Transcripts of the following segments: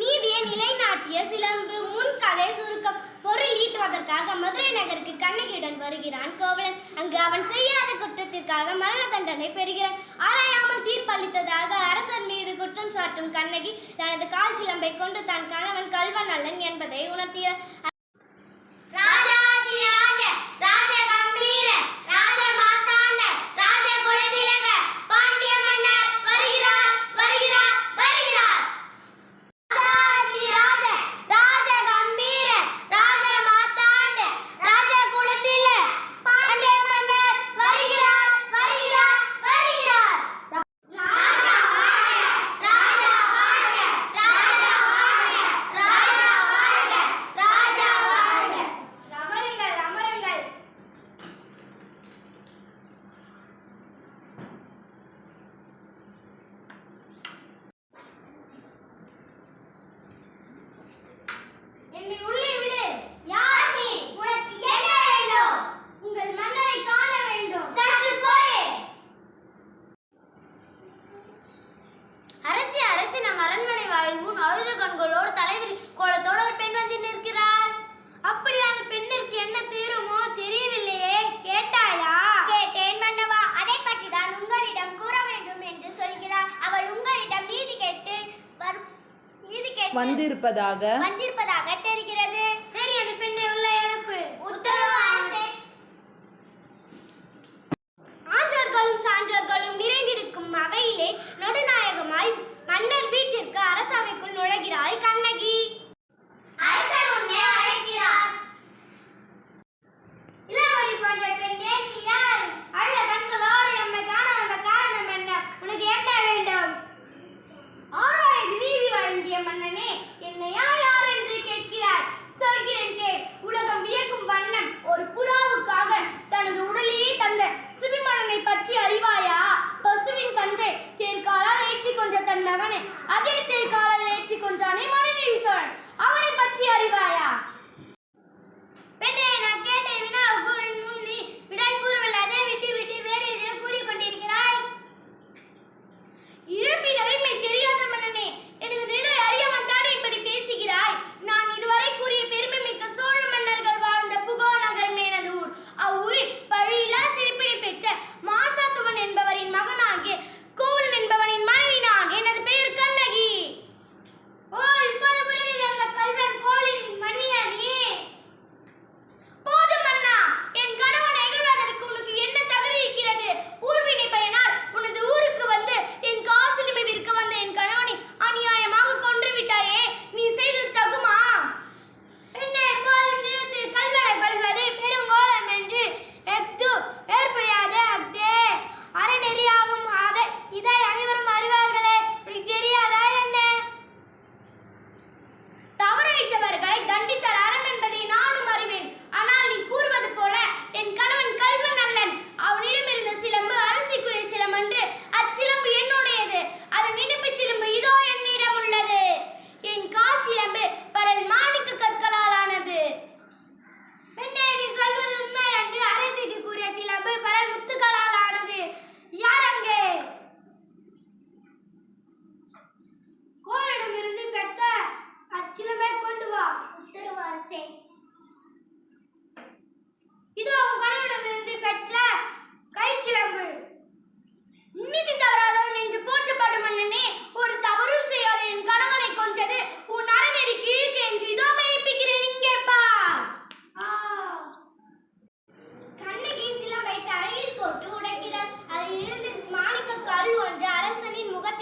நீதியை நிலைநாட்டிய சிலம்பு முன் கதை சுருக்கம் பொருள் ஈட்டுவதற்காக மதுரை நகருக்கு கண்ணகியுடன் வருகிறான் கோவலன். அங்கு அவன் செய்யாத குற்றத்திற்காக மரண தண்டனை பெறுகிறான். ஆராயாமல் தீர்ப்பளித்ததாக அரசர் மீது குற்றம் சாட்டும் கண்ணகி தனது கால் சிலம்பை கொண்டு தன் கணவன் கல்வநல்லன் என்பதை உணர்த்திய ராஜா சாலையில் முன் அழுத கண்களோடு தலைவர் கோலத்தோடு ஒரு பெண் வந்து நிற்கிறார் அப்படி அந்த பெண்ணிற்கு என்ன தீருமோ தெரியவில்லையே கேட்டாயா? கேட்டேன் மன்னவா அதை பற்றி தான் உங்களிடம் கூற வேண்டும் என்று சொல்கிறார் அவள் உங்களிடம் நீதி கேட்டு நீதி கேட்டு வந்திருப்பதாக வந்திருப்பதாக தெரியும் गिराई का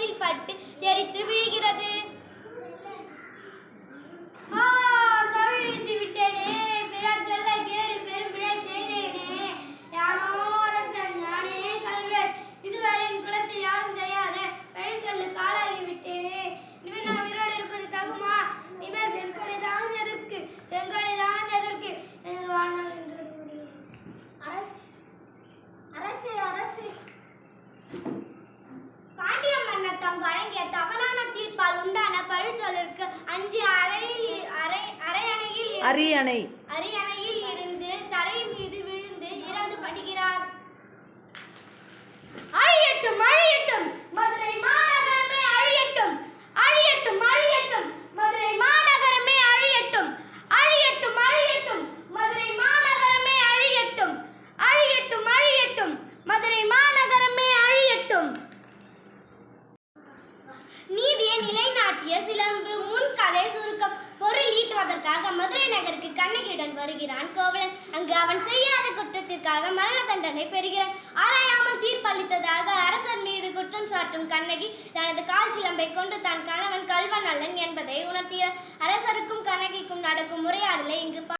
പാട്ടിൽ പട്ട് ധരിച്ചു நீதிமன்றம் வழங்கிய தவறான தீர்ப்பால் உண்டான பழுச்சொலிற்கு அஞ்சு அறையில் அறை அரையணையில் அரியணை. நாட்டிய சிலம்பு முன் கதை சுருக்கம் பொருள் ஈட்டுவதற்காக மதுரை நகருக்கு கண்ணகியுடன் வருகிறான் கோவலன். அங்கு அவன் செய்யாத குற்றத்திற்காக மரண தண்டனை பெறுகிறான். ஆராயாமல் தீர்ப்பளித்ததாக அரசர் மீது குற்றம் சாட்டும் கண்ணகி தனது கால் சிலம்பை கொண்டு தான் கணவன் கல்வன் அல்லன் என்பதை உணர்த்திய அரசருக்கும் கண்ணகிக்கும் நடக்கும் உரையாடலை இங்கு